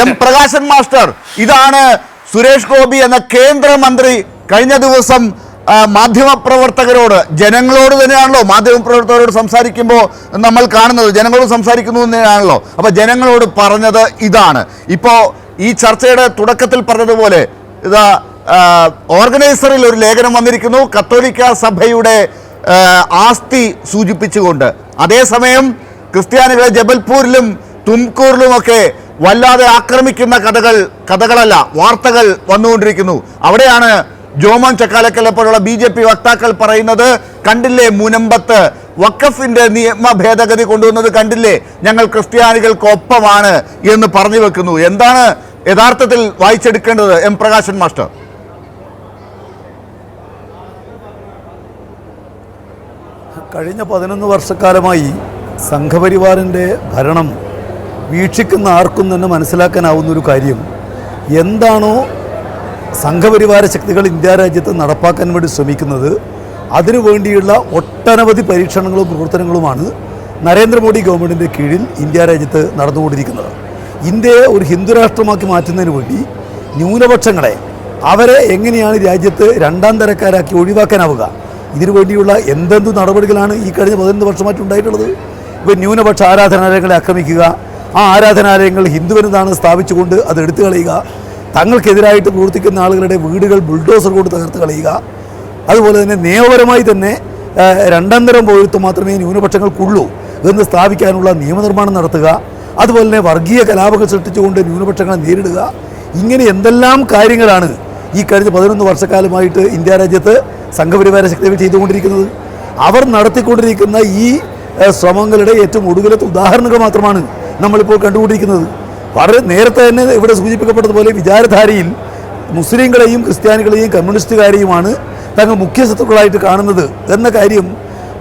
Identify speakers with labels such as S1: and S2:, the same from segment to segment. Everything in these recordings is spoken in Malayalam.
S1: M Prakashan master. ഇതാണ് സുരേഷ് ഗോപി എന്ന കേന്ദ്രമന്ത്രി കഴിഞ്ഞ ദിവസം മാധ്യമപ്രവർത്തകരോട് ജനങ്ങളോട് തന്നെയാണല്ലോ മാധ്യമപ്രവർത്തകരോട് സംസാരിക്കുമ്പോൾ നമ്മൾ കാണുന്നത്. ജനങ്ങളോട് സംസാരിക്കുന്നു തന്നെയാണല്ലോ. അപ്പോൾ ജനങ്ങളോട് പറഞ്ഞത് ഇതാണ്. ഇപ്പോൾ ഈ ചർച്ചയുടെ തുടക്കത്തിൽ പറഞ്ഞതുപോലെ ഇതാ ഓർഗനൈസറിൽ ഒരു ലേഖനം വന്നിരിക്കുന്നു. കത്തോലിക്ക സഭയുടെ ആസ്തി സൂചിപ്പിച്ചുകൊണ്ട്. അതേസമയം ക്രിസ്ത്യാനികളെ ജബൽപൂരിലും തുംകൂറിലുമൊക്കെ വല്ലാതെ ആക്രമിക്കുന്ന കഥകൾ കഥകളല്ല വാർത്തകൾ വന്നുകൊണ്ടിരിക്കുന്നു. അവിടെയാണ് ജോമോൻ ചക്കാലക്കലെ പോലുള്ള ബി ജെ പി വക്താക്കൾ പറയുന്നത് കണ്ടില്ലേ മുനമ്പത്ത്? വഖഫിന്റെ നിയമ ഭേദഗതി കൊണ്ടുവന്നത് കണ്ടില്ലേ? ഞങ്ങൾ ക്രിസ്ത്യാനികൾക്കൊപ്പമാണ് എന്ന് പറഞ്ഞു വെക്കുന്നു. എന്താണ് യഥാർത്ഥത്തിൽ വായിച്ചെടുക്കേണ്ടത് എം പ്രകാശൻ മാസ്റ്റർ?
S2: കഴിഞ്ഞ പതിനൊന്ന് വർഷക്കാലമായി സംഘപരിവാറിന്റെ ഭരണം വീക്ഷിക്കുന്ന ആർക്കും തന്നെ മനസ്സിലാക്കാനാവുന്ന ഒരു കാര്യം. എന്താണോ സംഘപരിവാര ശക്തികൾ ഇന്ത്യ രാജ്യത്ത് നടപ്പാക്കാൻ വേണ്ടി ശ്രമിക്കുന്നത് അതിനു വേണ്ടിയുള്ള ഒട്ടനവധി പരീക്ഷണങ്ങളും പ്രവർത്തനങ്ങളുമാണ് നരേന്ദ്രമോദി ഗവൺമെന്റിന്റെ കീഴിൽ ഇന്ത്യ രാജ്യത്ത് നടന്നുകൊണ്ടിരിക്കുന്നത്. ഇന്ത്യയെ ഒരു ഹിന്ദുരാഷ്ട്രമാക്കി മാറ്റുന്നതിന് വേണ്ടി ന്യൂനപക്ഷങ്ങളെ അവരെ എങ്ങനെയാണ് രാജ്യത്ത് രണ്ടാം തരക്കാരാക്കി ഒഴിവാക്കാനാവുക? ഇതിനു വേണ്ടിയുള്ള എന്തെന്ത് നടപടികളാണ് ഈ കഴിഞ്ഞ പതിനൊന്ന് വർഷമായിട്ട് ഉണ്ടായിട്ടുള്ളത്? ഇപ്പോൾ ന്യൂനപക്ഷ ആരാധനാലയങ്ങളെ ആക്രമിക്കുക ആ ആരാധനാലയങ്ങൾ ഹിന്ദുവിനതാണ് സ്ഥാപിച്ചുകൊണ്ട് അത് എടുത്തു കളയുക. തങ്ങൾക്കെതിരായിട്ട് പ്രവർത്തിക്കുന്ന ആളുകളുടെ വീടുകൾ ബുൾഡോസർ കൊണ്ട് തകർത്ത് കളയുക. അതുപോലെ തന്നെ നിയമപരമായി തന്നെ രണ്ടാം തരം പൗരത്വം മാത്രമേ ന്യൂനപക്ഷങ്ങൾക്കുള്ളൂ എന്ന് സ്ഥാപിക്കാനുള്ള നിയമനിർമ്മാണം നടത്തുക. അതുപോലെ തന്നെ വർഗീയ കലാപങ്ങൾ സൃഷ്ടിച്ചുകൊണ്ട് ന്യൂനപക്ഷങ്ങളെ നേരിടുക. ഇങ്ങനെ എന്തെല്ലാം കാര്യങ്ങളാണ് ഈ കഴിഞ്ഞ പതിനൊന്ന് വർഷക്കാലമായിട്ട് ഇന്ത്യ രാജ്യത്ത് സംഘപരിവാര ശക്തികൾ ചെയ്തുകൊണ്ടിരിക്കുന്നത്? അവർ നടത്തിക്കൊണ്ടിരിക്കുന്ന ഈ ശ്രമങ്ങളുടെ ഏറ്റവും ഒടുവിലത്തെ ഉദാഹരണങ്ങൾ മാത്രമാണ് നമ്മളിപ്പോൾ കണ്ടുകൊണ്ടിരിക്കുന്നത്. വളരെ നേരത്തെ തന്നെ ഇവിടെ സൂചിപ്പിക്കപ്പെട്ടതുപോലെ വിചാരധാരയിൽ മുസ്ലിങ്ങളെയും ക്രിസ്ത്യാനികളെയും കമ്മ്യൂണിസ്റ്റുകാരെയുമാണ് തങ്ങൾ മുഖ്യ ശത്രുക്കളായിട്ട് കാണുന്നത് എന്ന കാര്യം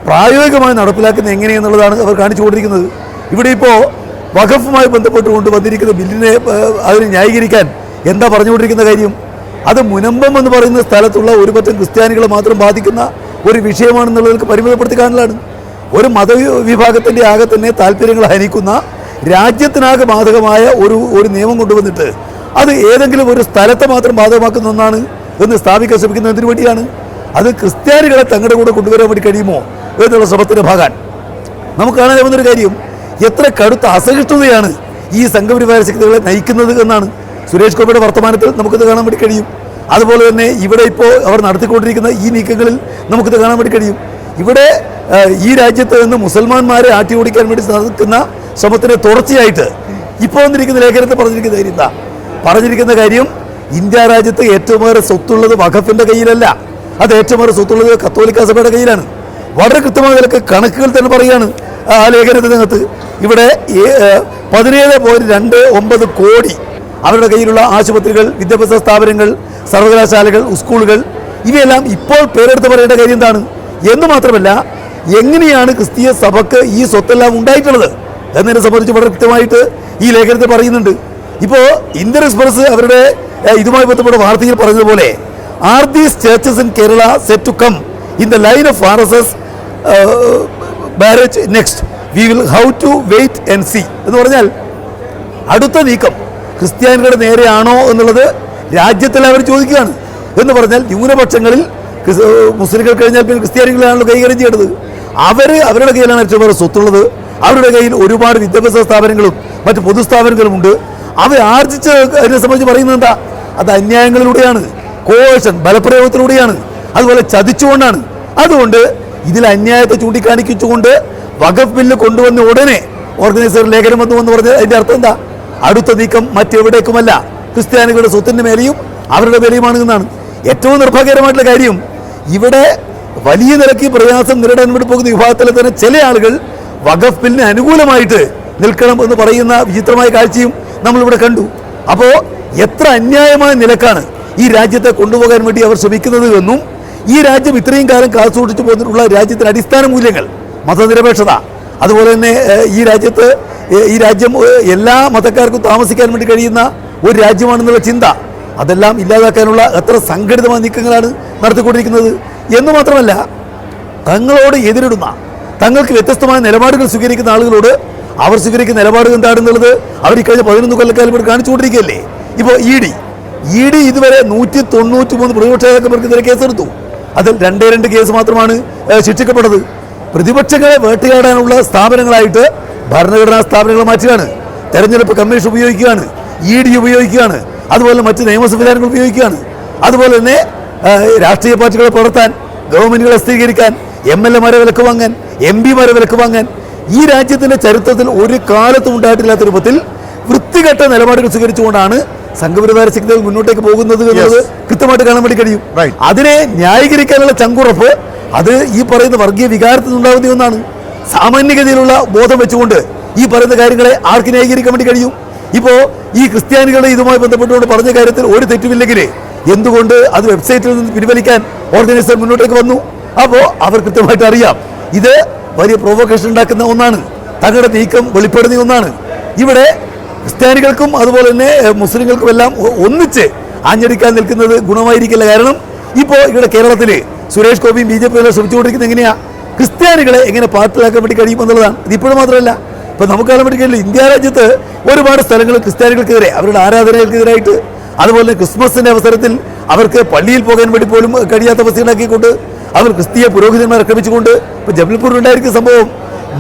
S2: പ്രായോഗികമായി നടപ്പിലാക്കുന്ന എങ്ങനെയെന്നുള്ളതാണ് അവർ കാണിച്ചു കൊണ്ടിരിക്കുന്നത് ഇവിടെ ഇപ്പോൾ വഖഫുമായി ബന്ധപ്പെട്ടുകൊണ്ട് വന്നിരിക്കുന്ന ബില്ലിനെ അതിനെ ന്യായീകരിക്കാൻ എന്താ പറഞ്ഞുകൊണ്ടിരിക്കുന്ന കാര്യം? അത് മുനമ്പം എന്ന് പറയുന്ന സ്ഥലത്തുള്ള ഒരു പറ്റം ക്രിസ്ത്യാനികളെ മാത്രം ബാധിക്കുന്ന ഒരു വിഷയമാണെന്നുള്ളതിൽ പരിമിതപ്പെടുത്തി കാണലാണ്. ഒരു മതവിഭാഗത്തിന്റെ ആകെ തന്നെ താല്പര്യങ്ങൾ ഹനിക്കുന്ന രാജ്യത്തിനാകെ ബാധകമായ ഒരു ഒരു നിയമം കൊണ്ടുവന്നിട്ട് അത് ഏതെങ്കിലും ഒരു സ്ഥലത്തെ മാത്രം ബാധകമാക്കുന്ന ഒന്നാണ് എന്ന് സ്ഥാപിക്കാൻ ശ്രമിക്കുന്നതിന് വേണ്ടിയാണ്? അത് ക്രിസ്ത്യാനികളെ തങ്ങളുടെ കൂടെ കൊണ്ടുവരാൻ വേണ്ടി കഴിയുമോ എന്നുള്ള ശ്രമത്തിന്റെ ഭാഗം നമുക്ക് കാണാൻ കാണാനാവുന്നൊരു കാര്യം എത്ര കടുത്ത അസഹിഷ്ണുതയാണ് ഈ സംഘപരിവാര ശക്തികളെ നയിക്കുന്നത് എന്നാണ് സുരേഷ് ഗോപിയുടെ വർത്തമാനത്തിൽ നമുക്കിത് കാണാൻ വേണ്ടി കഴിയും. അതുപോലെ തന്നെ ഇവിടെ ഇപ്പോൾ അവർ നടത്തിക്കൊണ്ടിരിക്കുന്ന ഈ നീക്കങ്ങളിൽ നമുക്കിത് കാണാൻ വേണ്ടി കഴിയും. ഇവിടെ ഈ രാജ്യത്ത് നിന്ന് മുസൽമാന്മാരെ ആട്ടി ഓടിക്കാൻ വേണ്ടി നടക്കുന്ന ശ്രമത്തിന് തുടർച്ചയായിട്ട് ഇപ്പോൾ വന്നിരിക്കുന്ന ലേഖനത്തിൽ പറഞ്ഞിരിക്കുന്ന കാര്യം എന്താ? പറഞ്ഞിരിക്കുന്ന കാര്യം ഇന്ത്യ രാജ്യത്ത് ഏറ്റവും ഏറെ സ്വത്തുള്ളത് വഖഫിന്റെ കയ്യിലല്ല. അത് ഏറ്റവും ഏറെ സ്വത്തുള്ളത് കത്തോലിക്ക സഭയുടെ കയ്യിലാണ്. വളരെ കൃത്യമായ നിലയ്ക്ക് കണക്കുകൾ തന്നെ പറയുകയാണ് ആ ലേഖനത്തിനകത്ത് ഇവിടെ പതിനേഴ് പോയിന്റ് രണ്ട് ഒമ്പത് കോടി അവരുടെ കയ്യിലുള്ള ആശുപത്രികൾ വിദ്യാഭ്യാസ സ്ഥാപനങ്ങൾ സർവകലാശാലകൾ സ്കൂളുകൾ ഇവയെല്ലാം ഇപ്പോൾ പേരെടുത്ത് പറയേണ്ട കാര്യം എന്താണ്? എന്ന് മാത്രമല്ല എങ്ങനെയാണ് ക്രിസ്തീയ സഭക്ക് ഈ സ്വത്തെല്ലാം ഉണ്ടായിട്ടുള്ളത്? എന്നതിനെ സംബന്ധിച്ച് വളരെ കൃത്യമായിട്ട് ഈ ലേഖനത്തിൽ പറയുന്നുണ്ട്. ഇപ്പോൾ ഇന്ത്യൻ എക്സ്പ്രസ് അവരുടെ ഇതുമായി ബന്ധപ്പെട്ട വാർത്തയിൽ പറഞ്ഞതുപോലെ are these churches in Kerala set to come in the line of R S S barrage next. We will have to wait and see. എന്ന് പറഞ്ഞാൽ അടുത്ത നീക്കം ക്രിസ്ത്യാനികളുടെ നേരെയാണോ എന്നുള്ളത് രാജ്യത്തിൽ അവർ ചോദിക്കുകയാണ്. എന്ന് പറഞ്ഞാൽ ന്യൂനപക്ഷങ്ങളിൽ മുസ്ലിങ്ങൾ കഴിഞ്ഞാൽ പിന്നെ ക്രിസ്ത്യാനികളാണല്ലോ കൈകാര്യം ചെയ്യേണ്ടത്. അവർ അവരുടെ കയ്യിലാണ് ഏറ്റവും സ്വത്തുള്ളത്. അവരുടെ കയ്യിൽ ഒരുപാട് വിദ്യാഭ്യാസ സ്ഥാപനങ്ങളും മറ്റ് പൊതുസ്ഥാപനങ്ങളും ഉണ്ട്. അവ ആർജിച്ച അതിനെ സംബന്ധിച്ച് പറയുന്നത് എന്താ? അത് അന്യായങ്ങളിലൂടെയാണ്. കോഴ്ഷൻ ബലപ്രയോഗത്തിലൂടെയാണ്. അതുപോലെ ചതിച്ചുകൊണ്ടാണ്. അതുകൊണ്ട് ഇതിൽ അന്യായത്തെ ചൂണ്ടിക്കാണിച്ചുകൊണ്ട് വകഫ് ബില്ല് കൊണ്ടുവന്ന ഉടനെ ഓർഗനൈസർ ലേഖനം വന്നു എന്ന് പറഞ്ഞാൽ അതിന്റെ അർത്ഥം എന്താ? അടുത്ത നീക്കം മറ്റെവിടേക്കുമല്ല. ക്രിസ്ത്യാനികളുടെ സ്വത്തിന്റെ മേലെയും അവരുടെ മേലെയുമാണ് എന്നാണ്. ഏറ്റവും നിർഭാഗ്യകരമായിട്ടുള്ള കാര്യം ഇവിടെ വലിയ നിരക്കി പ്രയാസം നേരിടാൻ വേണ്ടി പോകുന്ന വിഭാഗത്തിലെ തന്നെ ചില ആളുകൾ വഖഫ് ബില്ലിന് അനുകൂലമായിട്ട് നിൽക്കണം എന്ന് പറയുന്ന വിചിത്രമായ കാഴ്ചയും നമ്മളിവിടെ കണ്ടു. അപ്പോൾ എത്ര അന്യായമായ നിലക്കാണ് ഈ രാജ്യത്തെ കൊണ്ടുപോകാൻ വേണ്ടി അവർ ശ്രമിക്കുന്നത് എന്നും ഈ രാജ്യം ഇത്രയും കാലം കാത്തുസൂക്ഷിച്ചു പോന്നിട്ടുള്ള രാജ്യത്തിന് അടിസ്ഥാന മൂല്യങ്ങൾ മതനിരപേക്ഷത അതുപോലെ തന്നെ ഈ രാജ്യത്ത് ഈ രാജ്യം എല്ലാ മതക്കാർക്കും താമസിക്കാൻ വേണ്ടി കഴിയുന്ന ഒരു രാജ്യമാണെന്നുള്ള ചിന്ത അതെല്ലാം ഇല്ലാതാക്കാനുള്ള എത്ര സംഘടിതമായ നീക്കങ്ങളാണ് നടത്തിക്കൊണ്ടിരിക്കുന്നത്. എന്ന് മാത്രമല്ല തങ്ങളോട് എതിരിടുന്ന തങ്ങൾക്ക് വ്യത്യസ്തമായ നിലപാടുകൾ സ്വീകരിക്കുന്ന ആളുകളോട് അവർ സ്വീകരിക്കുന്ന നിലപാട് എന്താണെന്നുള്ളത് അവർ ഈ കഴിഞ്ഞ പതിനൊന്ന് കൊല്ലക്കാലം ഇവിടെ കാണിച്ചുകൊണ്ടിരിക്കുകയല്ലേ? ഇപ്പോൾ ഇ ഡി ഇ ഡി ഇതുവരെ നൂറ്റി തൊണ്ണൂറ്റി മൂന്ന് പ്രതിപക്ഷ നേതാക്കന്മാർക്കെതിരെ കേസെടുത്തു. അതിൽ രണ്ടേ രണ്ട് കേസ് മാത്രമാണ് ശിക്ഷിക്കപ്പെട്ടത്. പ്രതിപക്ഷങ്ങളെ വേട്ടയാടാനുള്ള സ്ഥാപനങ്ങളായിട്ട് ഭരണഘടനാ സ്ഥാപനങ്ങൾ മാറ്റുകയാണ്. തെരഞ്ഞെടുപ്പ് കമ്മീഷൻ ഉപയോഗിക്കുകയാണ് ഇ ഡി ഉപയോഗിക്കുകയാണ് അതുപോലെ മറ്റ് നിയമ സംവിധാനങ്ങൾ ഉപയോഗിക്കുകയാണ്. അതുപോലെ തന്നെ രാഷ്ട്രീയ പാർട്ടികളെ പുറത്താൻ ഗവൺമെന്റുകളെ സ്ഥിരീകരിക്കാൻ എം എൽ എമാരെ വിലക്ക് വാങ്ങാൻ എം പിമാരെ വിലക്ക് വാങ്ങാൻ ഈ രാജ്യത്തിന്റെ ചരിത്രത്തിൽ ഒരു കാലത്തും ഉണ്ടായിട്ടില്ലാത്ത രൂപത്തിൽ വൃത്തികെട്ട നിലപാടുകൾ സ്വീകരിച്ചുകൊണ്ടാണ് സംഘപരിവാര ശക്തികൾ മുന്നോട്ടേക്ക് പോകുന്നത് എന്നുള്ളത് കൃത്യമായിട്ട് കാണാൻ വേണ്ടി കഴിയും. അതിനെ ന്യായീകരിക്കാനുള്ള ചങ്കുറപ്പ് അത് ഈ പറയുന്ന വർഗീയ വികാരത്തിൽ നിന്നുണ്ടാകുന്ന ഒന്നാണ്. സാമാന്യഗതിയിലുള്ള ബോധം വെച്ചുകൊണ്ട് ഈ പറയുന്ന കാര്യങ്ങളെ ആർക്ക് ന്യായീകരിക്കാൻ വേണ്ടി കഴിയും? ഇപ്പോൾ ഈ ക്രിസ്ത്യാനികളെ ഇതുമായി ബന്ധപ്പെട്ടുകൊണ്ട് പറഞ്ഞ കാര്യത്തിൽ ഒരു തെറ്റുമില്ലെങ്കിൽ എന്തുകൊണ്ട് അത് വെബ്സൈറ്റിൽ നിന്ന് പിൻവലിക്കാൻ ഓർഗനൈസർ മുന്നോട്ടേക്ക് വന്നു? അപ്പോൾ അവർ കൃത്യമായിട്ട് അറിയാം. ഇത് വലിയ പ്രൊവോക്കേഷൻ ഉണ്ടാക്കുന്ന ഒന്നാണ്. തങ്ങളുടെ നീക്കം വെളിപ്പെടുന്ന ഒന്നാണ്. ഇവിടെ ക്രിസ്ത്യാനികൾക്കും അതുപോലെ തന്നെ മുസ്ലിങ്ങൾക്കും എല്ലാം ഒന്നിച്ച് ആഞ്ഞടിക്കാൻ നിൽക്കുന്നത് ഗുണമായിരിക്കില്ല. കാരണം ഇപ്പോൾ ഇവിടെ കേരളത്തിൽ സുരേഷ് ഗോപിയും ബി ജെ പി എല്ലാം ശ്രമിച്ചുകൊണ്ടിരിക്കുന്നത് എങ്ങനെയാ? ക്രിസ്ത്യാനികളെ എങ്ങനെ പാർട്ടിലാക്കാൻ വേണ്ടി കഴിയുമെന്നുള്ളതാണ് ഇതിപ്പോഴും മാത്രമല്ല. ഇപ്പോൾ നമുക്ക് കാണാൻ വേണ്ടി കഴിയില്ല. ഇന്ത്യ രാജ്യത്ത് ഒരുപാട് സ്ഥലങ്ങൾ ക്രിസ്ത്യാനികൾക്കെതിരെ അവരുടെ ആരാധനകൾക്കെതിരായിട്ട് അതുപോലെ തന്നെ ക്രിസ്മസിന്റെ അവസരത്തിൽ അവർക്ക് പള്ളിയിൽ പോകാൻ വേണ്ടി പോലും കഴിയാത്ത അവസ്ഥയുണ്ടാക്കിക്കൊണ്ട് അവർ ക്രിസ്തീയ പുരോഹിതന്മാർ ആക്രമിച്ചുകൊണ്ട് ഇപ്പൊ ജബൽപൂരിൽ ഉണ്ടായിരിക്കുന്ന സംഭവം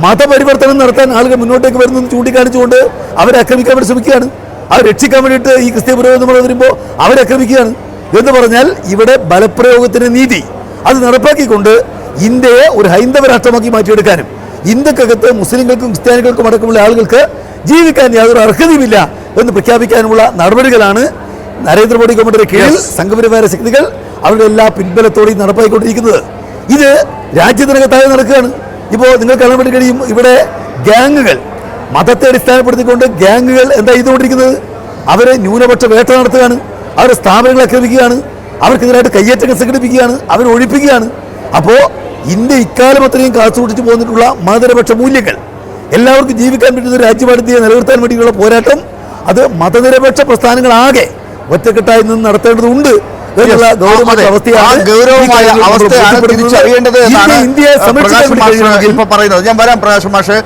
S2: മതപരിവർത്തനം നടത്താൻ ആളുകൾ മുന്നോട്ടേക്ക് വരുന്നു ചൂണ്ടിക്കാണിച്ചുകൊണ്ട് അവരെ ആക്രമിക്കാൻ വേണ്ടി ശ്രമിക്കുകയാണ്. അവർ രക്ഷിക്കാൻ വേണ്ടിയിട്ട് ഈ ക്രിസ്തീയ പുരോഹിതന്മാർ വരുമ്പോൾ അവരെ ആക്രമിക്കുകയാണ്. എന്ന് പറഞ്ഞാൽ ഇവിടെ ബലപ്രയോഗത്തിന് നീതി അത് നടപ്പാക്കിക്കൊണ്ട് ഇന്ത്യയെ ഒരു ഹൈന്ദവ രാഷ്ട്രമാക്കി മാറ്റിയെടുക്കാനും ഇന്ത്യക്കകത്ത് മുസ്ലിങ്ങൾക്കും ക്രിസ്ത്യാനികൾക്കും അടക്കമുള്ള ആളുകൾക്ക് ജീവിക്കാൻ യാതൊരു അർഹതയുമില്ല എന്ന് പ്രഖ്യാപിക്കാനുള്ള നടപടികളാണ് നരേന്ദ്രമോദി ഗവൺമെന്റിന്റെ കീഴിൽ സംഘപരിവാര ശക്തികൾ അവരുടെ എല്ലാ പിൻബലത്തോടെയും നടപ്പായിക്കൊണ്ടിരിക്കുന്നത്. ഇത് രാജ്യത്തിനകത്താകെ നടക്കുകയാണ്. ഇപ്പോൾ നിങ്ങൾ കാണാൻ വേണ്ടി കഴിയും ഇവിടെ ഗ്യാങ്ങുകൾ മതത്തെ അടിസ്ഥാനപ്പെടുത്തിക്കൊണ്ട് ഗ്യാങ്ങുകൾ എന്താ ചെയ്തുകൊണ്ടിരിക്കുന്നത്? അവരെ ന്യൂനപക്ഷ വേട്ട നടത്തുകയാണ്. അവരുടെ സ്ഥാപനങ്ങൾ ആക്രമിക്കുകയാണ്. അവർക്കെതിരായിട്ട് കയ്യേറ്റങ്ങൾ സംഘടിപ്പിക്കുകയാണ്. അവരെ ഒഴിപ്പിക്കുകയാണ്. അപ്പോൾ ഇന്ത്യ ഇക്കാലം അത്രയും കാത്തുസൂക്ഷിച്ചു പോന്നിട്ടുള്ള മതനിരപക്ഷ മൂല്യങ്ങൾ. എല്ലാവർക്കും ജീവിക്കാൻ പറ്റുന്ന ഒരു ഇന്ത്യയെ നിലനിർത്താൻ വേണ്ടിയുള്ള പോരാട്ടം അത് മതനിരപേക്ഷ പ്രസ്ഥാനങ്ങളാകെ ഒറ്റക്കെട്ടായി നിന്ന് നടത്തേണ്ടതുണ്ട്. അവസ്ഥയാണ്.
S1: തിരിച്ചറിയേണ്ടത് എന്നാണ് പ്രകാശ് മാഷ് ഇപ്പൊ പറയുന്നത്. ഞാൻ വരാം പ്രകാശ് മാഷ്.